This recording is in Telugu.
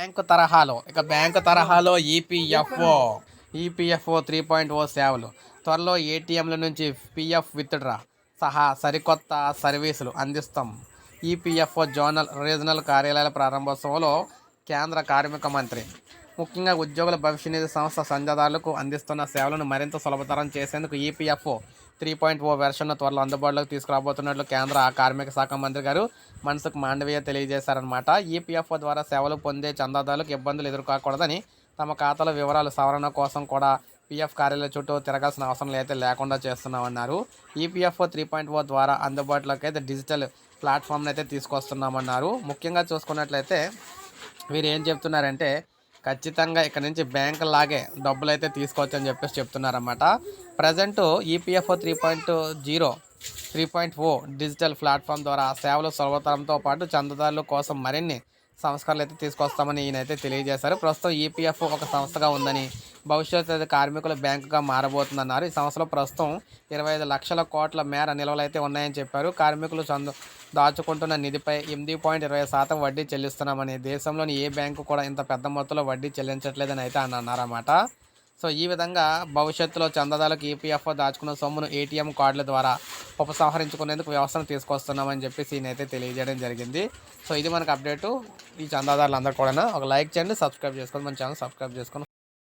బ్యాంకు తరహాలో ఇక బ్యాంకు తరహాలో EPFO EPFO three point O సేవలు త్వరలో ఏటీఎంల నుంచి పిఎఫ్ విత్డ్రా సహా సరికొత్త సర్వీసులు అందిస్తాం. ఈపీఎఫ్ఓ జోనల్ రీజనల్ కార్యాలయాల ప్రారంభోత్సవంలో కేంద్ర కార్మిక మంత్రి ముఖ్యంగా ఉద్యోగుల భవిష్య నిధి సంస్థ సంజదారులకు అందిస్తున్న సేవలను మరింత సులభతరం చేసేందుకు ఈపీఎఫ్ఓ త్రీ పాయింట్ ఓ వెర్షన్ను త్వరలో అందుబాటులోకి తీసుకురాబోతున్నట్లు కేంద్ర కార్మిక శాఖ మంత్రి గారు మనసుకు మాండవీయ తెలియజేశారనమాట ఈపీఎఫ్ఓ ద్వారా సేవలు పొందే చందాదారులకు ఇబ్బందులు ఎదుర్కోకూడదని తమ ఖాతాల వివరాలు సవరణ కోసం కూడా పీఎఫ్ కార్యాలయ చుట్టూ తిరగాల్సిన అవసరం అయితే లేకుండా చేస్తున్నామన్నారు. ఈపీఎఫ్ఓ త్రీ పాయింట్ ఓ ద్వారా అందుబాటులోకి అయితే డిజిటల్ ప్లాట్ఫామ్ని అయితే తీసుకొస్తున్నామన్నారు. ముఖ్యంగా చూసుకున్నట్లయితే వీరు ఏం చెప్తున్నారంటే ఖచ్చితంగా ఇక్కడ నుంచి బ్యాంక్ లాగే డబ్బులు అయితే తీసుకోవచ్చు అని చెప్పేసి చెప్తున్నారన్నమాట present EPFO three point zero three point O digital platform ద్వారా సేవలు సులభతరంతో పాటు చందాదారుల కోసం మరిన్ని సంస్కరణలు అయితే తీసుకొస్తామని ఈయనైతే తెలియజేశారు. ప్రస్తుతం ఈపీఎఫ్ ఒక సంస్థగా ఉందని భవిష్యత్తు అది కార్మికుల బ్యాంకుగా మారబోతుందన్నారు. ఈ సంస్థలో ప్రస్తుతం ఇరవై ఐదు లక్షల కోట్ల మేర నిల్వలు అయితే ఉన్నాయని చెప్పారు. కార్మికులు చందు దాచుకుంటున్న నిధిపై ఎనిమిది పాయింట్ ఇరవై శాతం వడ్డీ చెల్లిస్తున్నామని దేశంలోని ఏ బ్యాంకు కూడా ఇంత పెద్ద మొత్తంలో వడ్డీ చెల్లించట్లేదని అయితే అన్నారన్నమాట సో ఈ విధంగా భవిష్యత్తులో చందాదారులకు ఈపీఎఫ్ఓ దాచుకున్న సొమ్మును ఏటీఎం కార్డుల ద్వారా ఉపసంహరించుకునేందుకు వ్యవస్థను తీసుకొస్తున్నామని చెప్పేసి ఈయనైతే తెలియజేయడం జరిగింది. సో ఇది మనకు అప్డేటు. ఈ చందాదారులు అందరూ కూడా ఒక లైక్ చేయండి సబ్స్క్రైబ్ చేసుకోండి మన ఛానల్ సబ్స్క్రైబ్ చేసుకొని